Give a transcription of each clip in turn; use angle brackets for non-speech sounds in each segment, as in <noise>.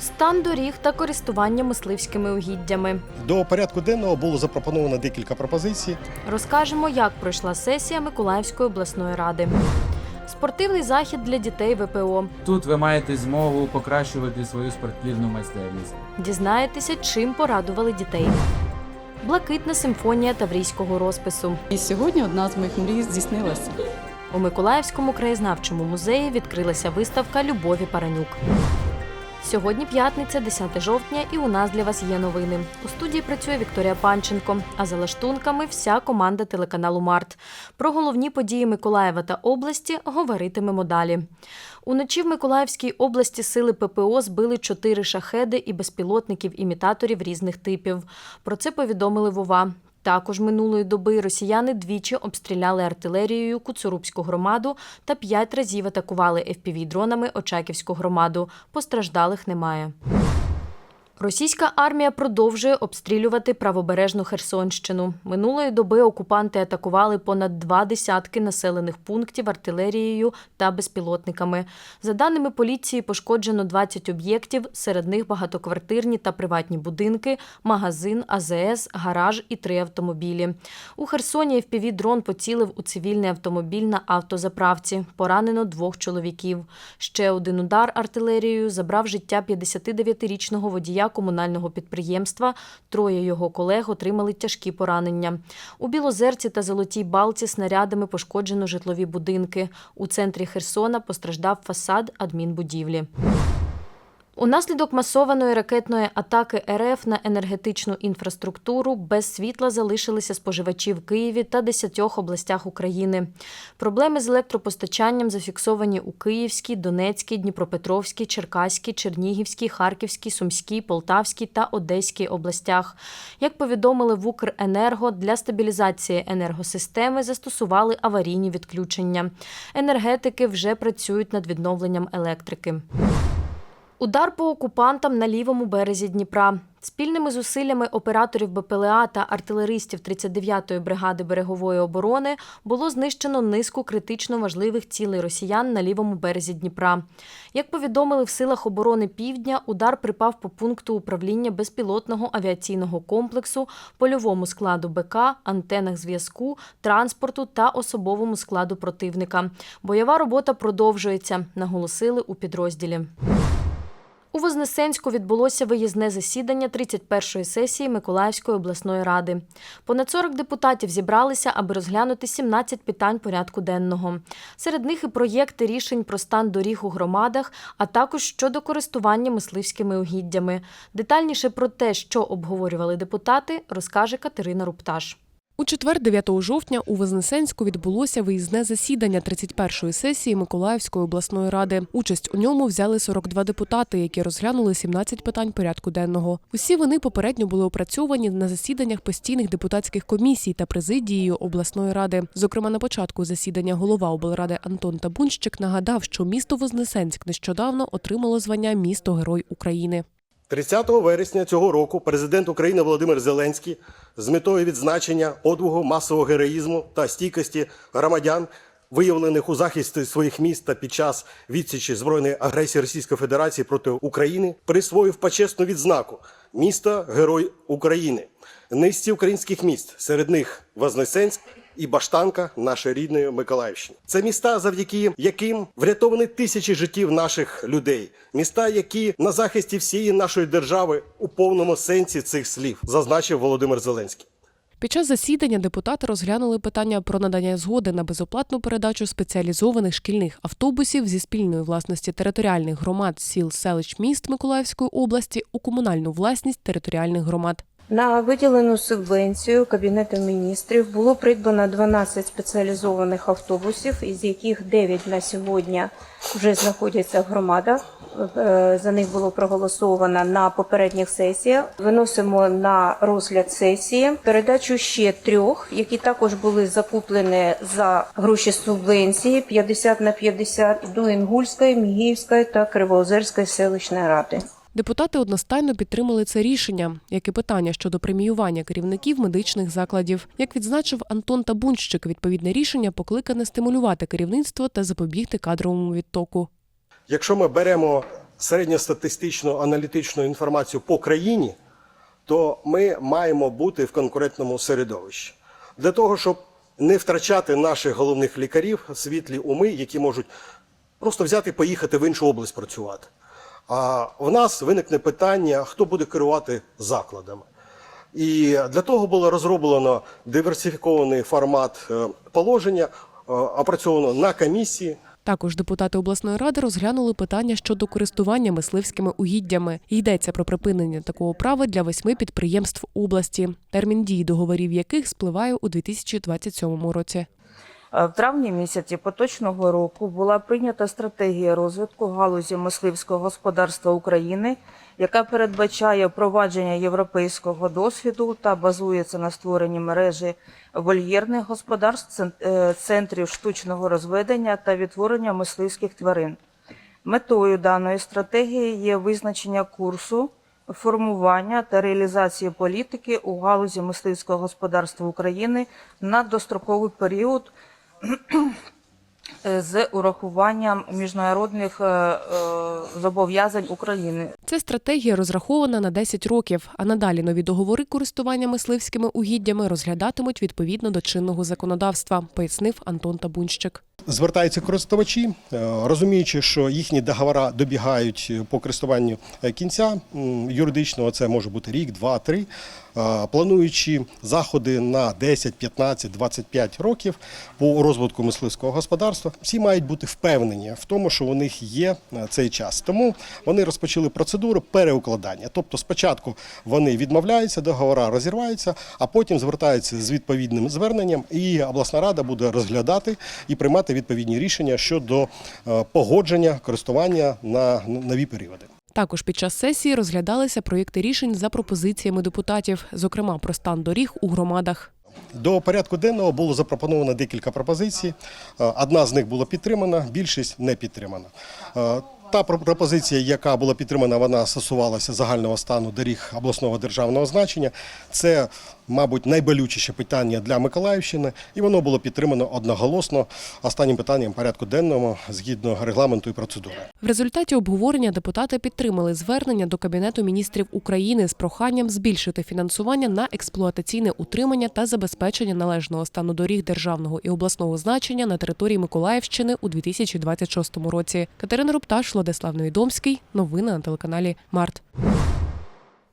Стан доріг та користування мисливськими угіддями. До порядку денного було запропоновано декілька пропозицій. Розкажемо, як пройшла сесія Миколаївської обласної ради. Спортивний захід для дітей ВПО. Тут ви маєте змогу покращувати свою спортивну майстерність. Дізнаєтеся, чим порадували дітей. Блакитна симфонія таврійського розпису. І сьогодні одна з моїх мрій здійснилася. У Миколаївському краєзнавчому музеї відкрилася виставка Любові Паранюк. Сьогодні п'ятниця, 10 жовтня, і у нас для вас є новини. У студії працює Вікторія Панченко. А за лаштунками вся команда телеканалу Март. Про головні події Миколаєва та області говоритимемо далі. Уночі в Миколаївській області сили ППО збили чотири шахеди і безпілотників-імітаторів різних типів. Про це повідомили ВОВА. Також минулої доби росіяни двічі обстріляли артилерією Куцурубську громаду та п'ять разів атакували FPV-дронами Очаківську громаду. Постраждалих немає. Російська армія продовжує обстрілювати правобережну Херсонщину. Минулої доби окупанти атакували понад два десятки населених пунктів артилерією та безпілотниками. За даними поліції, пошкоджено 20 об'єктів, серед них багатоквартирні та приватні будинки, магазин, АЗС, гараж і три автомобілі. У Херсоні FPV-дрон поцілив у цивільний автомобіль на автозаправці. Поранено двох чоловіків. Ще один удар артилерією забрав життя 59-річного водія комунального підприємства. Троє його колег отримали тяжкі поранення. У Білозерці та Золотій Балці снарядами пошкоджено житлові будинки. У центрі Херсона постраждав фасад адмінбудівлі. Унаслідок масованої ракетної атаки РФ на енергетичну інфраструктуру без світла залишилися споживачі в Києві та десятьох областях України. Проблеми з електропостачанням зафіксовані у Київській, Донецькій, Дніпропетровській, Черкаській, Чернігівській, Харківській, Сумській, Полтавській та Одеській областях. Як повідомили в Укренерго, для стабілізації енергосистеми застосували аварійні відключення. Енергетики вже працюють над відновленням електрики. Удар по окупантам на лівому березі Дніпра. Спільними зусиллями операторів БПЛА та артилеристів 39-ї бригади берегової оборони було знищено низку критично важливих цілей росіян на лівому березі Дніпра. Як повідомили в силах оборони Півдня, удар припав по пункту управління безпілотного авіаційного комплексу, польовому складу БК, антенах зв'язку, транспорту та особовому складу противника. Бойова робота продовжується, наголосили у підрозділі. У Вознесенську відбулося виїзне засідання 31-ї сесії Миколаївської обласної ради. Понад 40 депутатів зібралися, аби розглянути 17 питань порядку денного. Серед них і проєкти рішень про стан доріг у громадах, а також щодо користування мисливськими угіддями. Детальніше про те, що обговорювали депутати, розкаже Катерина Рупташ. У четвер, 9 жовтня, у Вознесенську відбулося виїзне засідання 31-ї сесії Миколаївської обласної ради. Участь у ньому взяли 42 депутати, які розглянули 17 питань порядку денного. Усі вони попередньо були опрацьовані на засіданнях постійних депутатських комісій та президією обласної ради. Зокрема, на початку засідання голова облради Антон Табунщик нагадав, що місто Вознесенськ нещодавно отримало звання місто Герой України. 30 вересня цього року президент України Володимир Зеленський з метою відзначення подвигу масового героїзму та стійкості громадян, виявлених у захисті своїх міст та під час відсічі збройної агресії Російської Федерації проти України, присвоїв почесну відзнаку міста Герой України, низці українських міст, серед них Вознесенськ і Баштанка нашої рідної Миколаївщини. Це міста, завдяки яким врятовані тисячі життів наших людей. Міста, які на захисті всієї нашої держави у повному сенсі цих слів, зазначив Володимир Зеленський. Під час засідання депутати розглянули питання про надання згоди на безоплатну передачу спеціалізованих шкільних автобусів зі спільної власності територіальних громад сіл селищ міст Миколаївської області у комунальну власність територіальних громад. На виділену субвенцію Кабінету міністрів було придбано 12 спеціалізованих автобусів, із яких 9 на сьогодні вже знаходяться в громадах. Е, За них було проголосовано на попередніх сесіях. Виносимо на розгляд сесії передачу ще трьох, які також були закуплені за гроші субвенції 50 на 50 до Інгульської, Мігіївської та Кривоозерської селищної ради. Депутати одностайно підтримали це рішення, як і питання щодо преміювання керівників медичних закладів. Як відзначив Антон Табунщик, відповідне рішення покликане стимулювати керівництво та запобігти кадровому відтоку. Якщо ми беремо середньостатистичну аналітичну інформацію по країні, то ми маємо бути в конкурентному середовищі. Для того, щоб не втрачати наших головних лікарів, світлі уми, які можуть просто взяти поїхати в іншу область працювати. А в нас виникне питання, хто буде керувати закладами. І для того було розроблено диверсифікований формат е, положення, е, опрацьовано на комісії. Також депутати обласної ради розглянули питання щодо користування мисливськими угіддями. Йдеться про припинення такого права для восьми підприємств області, термін дії договорів яких спливає у 2027 році. Е, В травні місяці поточного року була прийнята стратегія розвитку галузі мисливського господарства України, яка передбачає впровадження європейського досвіду та базується на створенні мережі вольєрних господарств, е, центрів штучного розведення та відтворення мисливських тварин. Метою даної стратегії є визначення курсу, формування та реалізації політики у галузі мисливського господарства України на достроковий період <clears throat> з урахуванням міжнародних е, е, зобов'язань України. Ця стратегія розрахована на 10 років, а надалі нові договори користування мисливськими угіддями розглядатимуть відповідно до чинного законодавства, пояснив Антон Табунщик. Звертаються користувачі, е, розуміючи, що їхні договори добігають по користуванню е, кінця юридичного, це може бути рік, два, три. е, Плануючи заходи на 10, 15, 25 років по розвитку мисливського господарства, всі мають бути впевнені в тому, що у них є цей час. Тому вони розпочали процедуру переукладання. Тобто, спочатку вони відмовляються, договори розірваються, а потім звертаються з відповідним зверненням, і обласна рада буде розглядати і приймати відповідні рішення щодо е, погодження користування на нові періоди. Також під час сесії розглядалися проєкти рішень за пропозиціями депутатів, зокрема про стан доріг у громадах. До порядку денного було запропоновано декілька пропозицій. Е, Одна з них була підтримана, більшість не підтримана. Е, Та про- пропозиція, яка була підтримана, вона стосувалася загального стану доріг обласного державного значення. Це, мабуть, найболючіше питання для Миколаївщини, і воно було підтримано одноголосно останнім питанням порядку денного згідно регламенту і процедури. В результаті обговорення депутати підтримали звернення до Кабінету міністрів України з проханням збільшити фінансування на експлуатаційне утримання та забезпечення належного стану доріг державного і обласного значення на території Миколаївщини у 2026 році. Катерина Рупташ, Владислав Невідомський. Новини на телеканалі Март.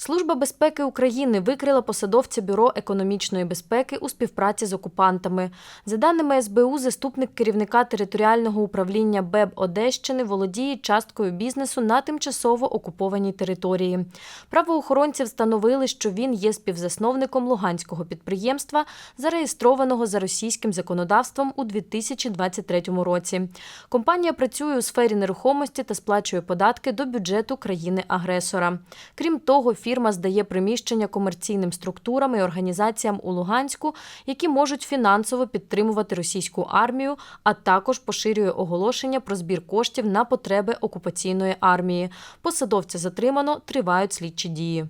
Служба безпеки України викрила посадовця Бюро економічної безпеки у співпраці з окупантами. За даними СБУ, заступник керівника територіального управління БЕБ Одещини володіє часткою бізнесу на тимчасово окупованій території. Правоохоронці встановили, що він є співзасновником луганського підприємства, зареєстрованого за російським законодавством у 2023 році. Компанія працює у сфері нерухомості та сплачує податки до бюджету країни-агресора. Крім того, фірма здає приміщення комерційним структурам і організаціям у Луганську, які можуть фінансово підтримувати російську армію, а також поширює оголошення про збір коштів на потреби окупаційної армії. Посадовця затримано, тривають слідчі дії.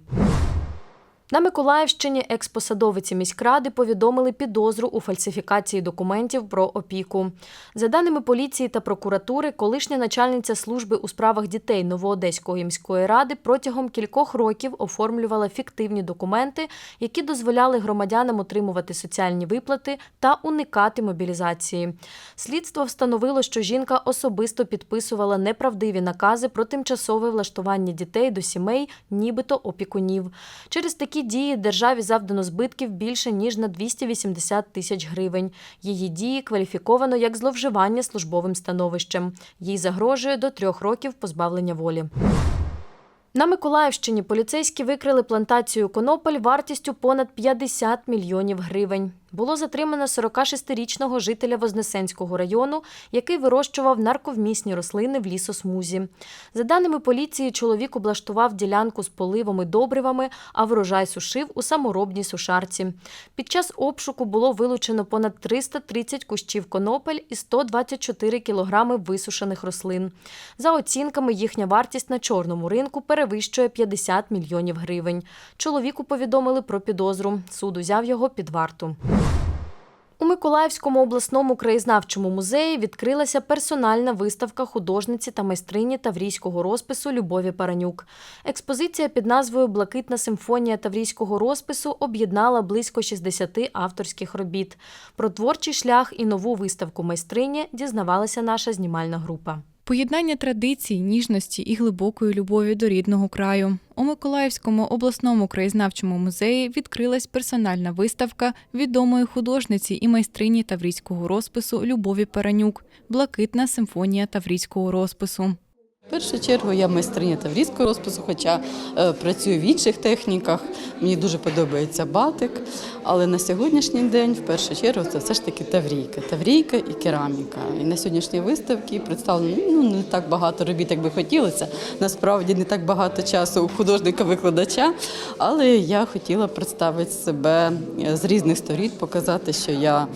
На Миколаївщині експосадовиці міськради повідомили підозру у фальсифікації документів про опіку. За даними поліції та прокуратури, колишня начальниця служби у справах дітей Новоодеської міської ради протягом кількох років оформлювала фіктивні документи, які дозволяли громадянам отримувати соціальні виплати та уникати мобілізації. Слідство встановило, що жінка особисто підписувала неправдиві накази про тимчасове влаштування дітей до сімей, нібито опікунів. Через такі дії державі завдано збитків більше ніж на 280 тисяч гривень. Її дії кваліфіковано як зловживання службовим становищем. Їй загрожує до трьох років позбавлення волі. На Миколаївщині поліцейські викрили плантацію конопель вартістю понад 50 мільйонів гривень. Було затримано 46-річного жителя Вознесенського району, який вирощував нарковмісні рослини в лісосмузі. За даними поліції, чоловік облаштував ділянку з поливом і добривами, а врожай сушив у саморобній сушарці. Під час обшуку було вилучено понад 330 кущів конопель і 124 кілограми висушених рослин. За оцінками, їхня вартість на чорному ринку перевищує 50 мільйонів гривень. Чоловіку повідомили про підозру. Суд узяв його під варту. У Миколаївському обласному краєзнавчому музеї відкрилася персональна виставка художниці та майстрині таврійського розпису Любові Паранюк. Експозиція під назвою Блакитна симфонія таврійського розпису об'єднала близько 60 авторських робіт. Про творчий шлях і нову виставку майстрині дізнавалася наша знімальна група. Поєднання традицій, ніжності і глибокої любові до рідного краю. У Миколаївському обласному краєзнавчому музеї відкрилась персональна виставка відомої художниці і майстрині таврійського розпису Любові Паранюк Блакитна симфонія таврійського розпису. В першу чергу я майстриня таврійського розпису, хоча е, працюю в інших техніках. Мені дуже подобається батик. Але на сьогоднішній день, в першу чергу, це все ж таки таврійка. Таврійка і кераміка. І на сьогоднішній виставці представлено ну, не так багато робіт, як би хотілося. Насправді не так багато часу у художника-викладача. Але я хотіла представити себе е, з різних сторін, показати, що я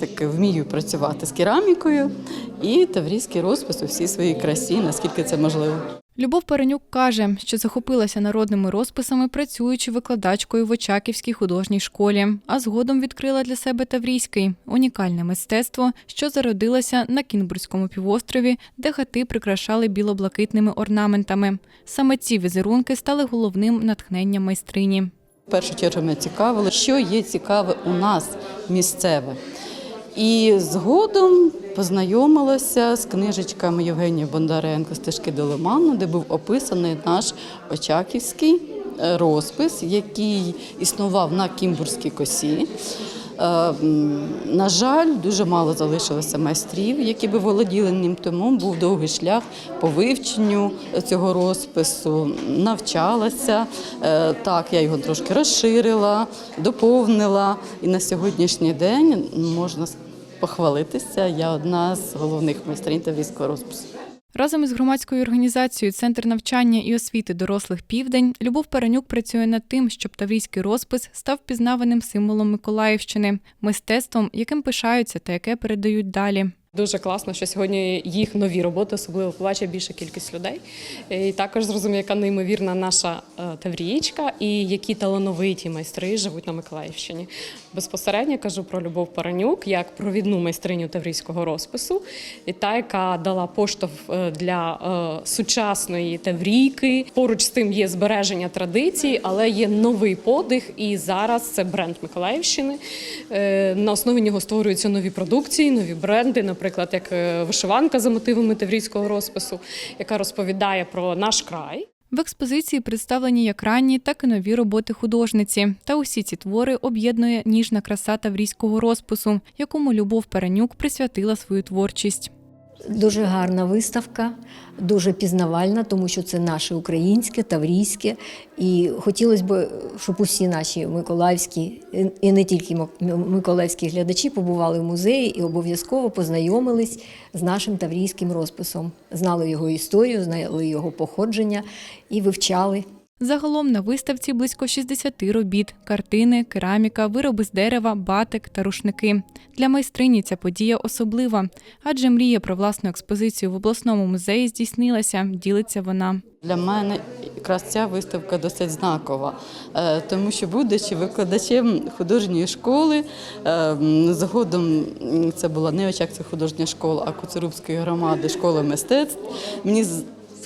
так вмію працювати з керамікою і таврійський розпис у всій своїй красі, наскільки це можливо. Любов Паранюк каже, що захопилася народними розписами, працюючи викладачкою в Очаківській художній школі, а згодом відкрила для себе таврійський унікальне мистецтво, що зародилося на Кінбурзькому півострові, де хати прикрашали білоблакитними орнаментами. Саме ці візерунки стали головним натхненням майстрині. В першу чергу мене цікавило, що є цікаве у нас місцеве. І згодом познайомилася з книжечками Євгенія Бондаренко «Стежки до Лиману, де був описаний наш Очаківський е, розпис, який існував на Кімбурзькій косі. Е, На жаль, дуже мало залишилося майстрів, які би володіли ним, тому був довгий шлях по вивченню цього розпису. Навчалася. Е, Так, я його трошки розширила, доповнила. І на сьогоднішній день можна похвалитися. Я одна з головних майстринь таврійського розпису. Разом із громадською організацією Центр навчання і освіти дорослих Південь Любов Паранюк працює над тим, щоб таврійський розпис став пізнаваним символом Миколаївщини, мистецтвом, яким пишаються та яке передають далі. Дуже класно, що сьогодні їх нові роботи особливо побачить більша кількість людей. І також зрозуміє, яка неймовірна наша е, таврієчка і які талановиті майстри живуть на Миколаївщині. Безпосередньо кажу про Любов Паранюк як провідну майстриню таврійського розпису, і та, яка дала поштовх е, для е, сучасної таврійки. Поруч з тим є збереження традицій, але є новий подих. І зараз це бренд Миколаївщини. Е, На основі нього створюються нові продукції, нові бренди, наприклад, як вишиванка за мотивами таврійського розпису, яка розповідає про наш край. В експозиції представлені як ранні, так і нові роботи художниці. Та усі ці твори об'єднує ніжна краса таврійського розпису, якому Любов Перенюк присвятила свою творчість. Дуже гарна виставка, дуже пізнавальна, тому що це наше українське, таврійське. І хотілося б, щоб усі наші миколаївські і не тільки миколаївські глядачі побували в музеї і обов'язково познайомились з нашим таврійським розписом, знали його історію, знали його походження і вивчали. Загалом на виставці близько 60 робіт: картини, кераміка, вироби з дерева, батик та рушники. Для майстрині ця подія особлива, адже мрія про власну експозицію в обласному музеї здійснилася, ділиться вона. Для мене якраз ця виставка досить знакова, е, тому що, будучи викладачем художньої школи, е, згодом це була не Очакська художня школа, а Куцерубської громади школи мистецтв. Мені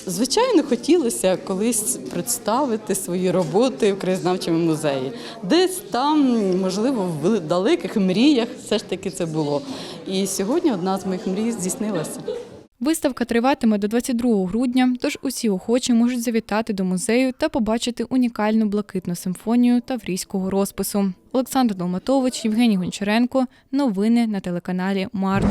Звичайно, хотілося колись представити свої роботи в краєзнавчому музеї. Десь там, можливо, в далеких мріях все ж таки це було. І сьогодні одна з моїх мрій здійснилася. Виставка триватиме до 22 грудня, тож усі охочі можуть завітати до музею та побачити унікальну блакитну симфонію таврійського розпису. Олександр Долматович, Євгеній Гончаренко. Новини на телеканалі Март.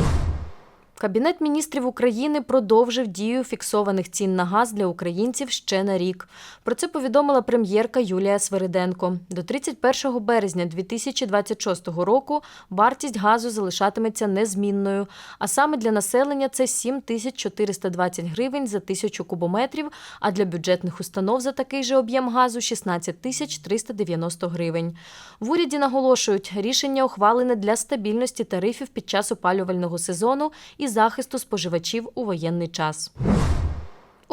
Кабінет міністрів України продовжив дію фіксованих цін на газ для українців ще на рік. Про це повідомила прем'єрка Юлія Свериденко. До 31 березня 2026 року вартість газу залишатиметься незмінною, а саме для населення це 7420 гривень за тисячу кубометрів, а для бюджетних установ за такий же об'єм газу 16 тисяч 390 гривень. В уряді наголошують, рішення ухвалене для стабільності тарифів під час опалювального сезону і захисту споживачів у воєнний час.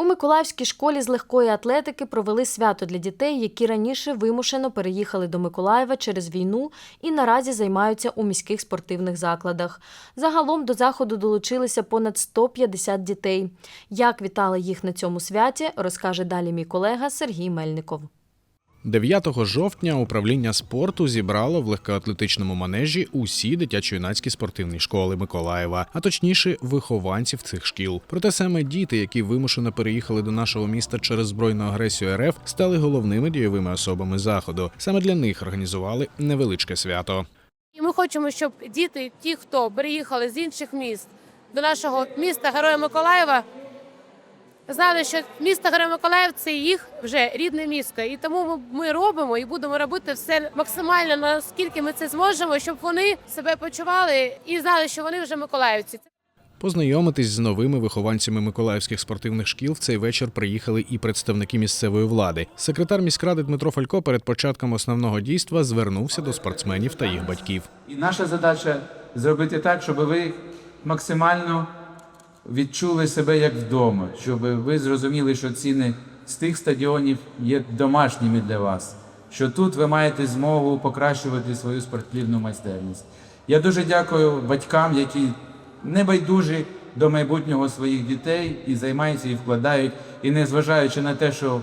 У Миколаївській школі з легкої атлетики провели свято для дітей, які раніше вимушено переїхали до Миколаєва через війну і наразі займаються у міських спортивних закладах. Загалом до заходу долучилися понад 150 дітей. Як вітали їх на цьому святі, розкаже далі мій колега Сергій Мельников. 9 жовтня управління спорту зібрало в легкоатлетичному манежі усі дитячо-юнацькі спортивні школи Миколаєва, а точніше, вихованців цих шкіл. Проте саме діти, які вимушено переїхали до нашого міста через збройну агресію РФ, стали головними дієвими особами заходу. Саме для них організували невеличке свято. І ми хочемо, щоб діти, ті, хто переїхали з інших міст до нашого міста Героя Миколаєва, знали, що місто Герой це їх вже рідне місто. І тому ми, ми робимо і будемо робити все максимально наскільки ми це зможемо, щоб вони себе почували і знали, що вони вже миколаївці. Познайомитись з новими вихованцями миколаївських спортивних шкіл в цей вечір приїхали і представники місцевої влади. Секретар міськради Дмитро Фалько перед початком основного дійства звернувся до спортсменів та їх батьків. І наша задача зробити так, щоб ви максимально відчули себе як вдома, щоб ви зрозуміли, що ціни з тих стадіонів є домашніми для вас, що тут ви маєте змогу покращувати свою спортивну майстерність. Я дуже дякую батькам, які небайдужі до майбутнього своїх дітей і займаються і вкладають. І незважаючи на те, що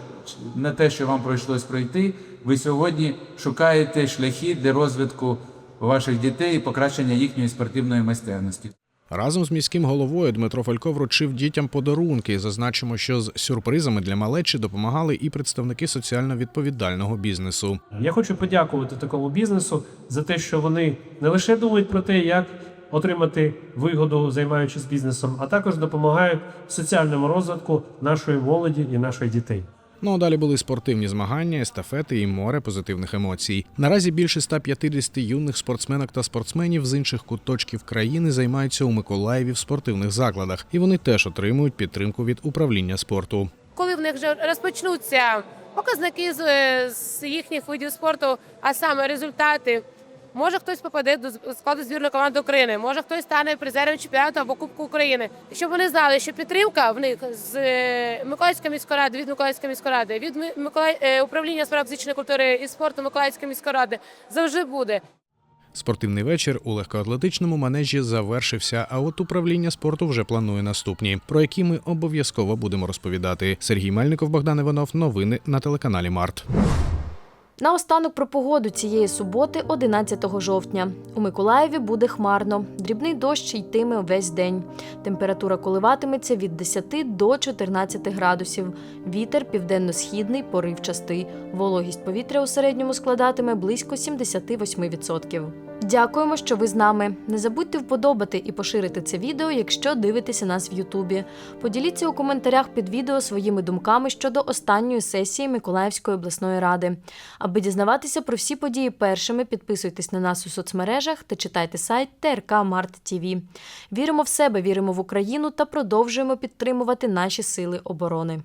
на те, що вам прийшлось пройти, ви сьогодні шукаєте шляхи для розвитку ваших дітей і покращення їхньої спортивної майстерності. Разом з міським головою Дмитро Фалько вручив дітям подарунки. Зазначимо, що з сюрпризами для малечі допомагали і представники соціально відповідального бізнесу. Я хочу подякувати такому бізнесу за те, що вони не лише думають про те, як отримати вигоду, займаючись бізнесом, а також допомагають соціальному розвитку нашої молоді і наших дітей. Ну а далі були спортивні змагання, естафети і море позитивних емоцій. Наразі більше 150 юних спортсменок та спортсменів з інших куточків країни займаються у Миколаєві в спортивних закладах, і вони теж отримують підтримку від управління спорту. Коли в них вже розпочнуться показники з, з їхніх видів спорту, а саме результати. Може хтось попаде до складу збірної команди України, може хтось стане призером чемпіонату або Кубку України. І Щоб вони знали, що підтримка в них з е, Миколаївської міської ради, від Миколаївської міської ради, від Ми- Миколаїв... е, управління справ фізичної культури і спорту Миколаївської міської ради завжди буде. Спортивний вечір у легкоатлетичному манежі завершився. А от управління спорту вже планує наступні, про які ми обов'язково будемо розповідати. Сергій Мельников, Богдан Іванов. Новини на телеканалі Март. Наостанок про погоду цієї суботи, 11 жовтня. У Миколаєві буде хмарно. Дрібний дощ йтиме весь день. Температура коливатиметься від 10 до 14 градусів. Вітер південно-східний, поривчастий. Вологість повітря у середньому складатиме близько 78%. Дякуємо, що ви з нами. Не забудьте вподобати і поширити це відео, якщо дивитеся нас в Ютубі. Поділіться у коментарях під відео своїми думками щодо останньої сесії Миколаївської обласної ради. Аби дізнаватися про всі події першими, підписуйтесь на нас у соцмережах та читайте сайт ТРК Март ТІВІ. Віримо в себе, віримо в Україну та продовжуємо підтримувати наші сили оборони.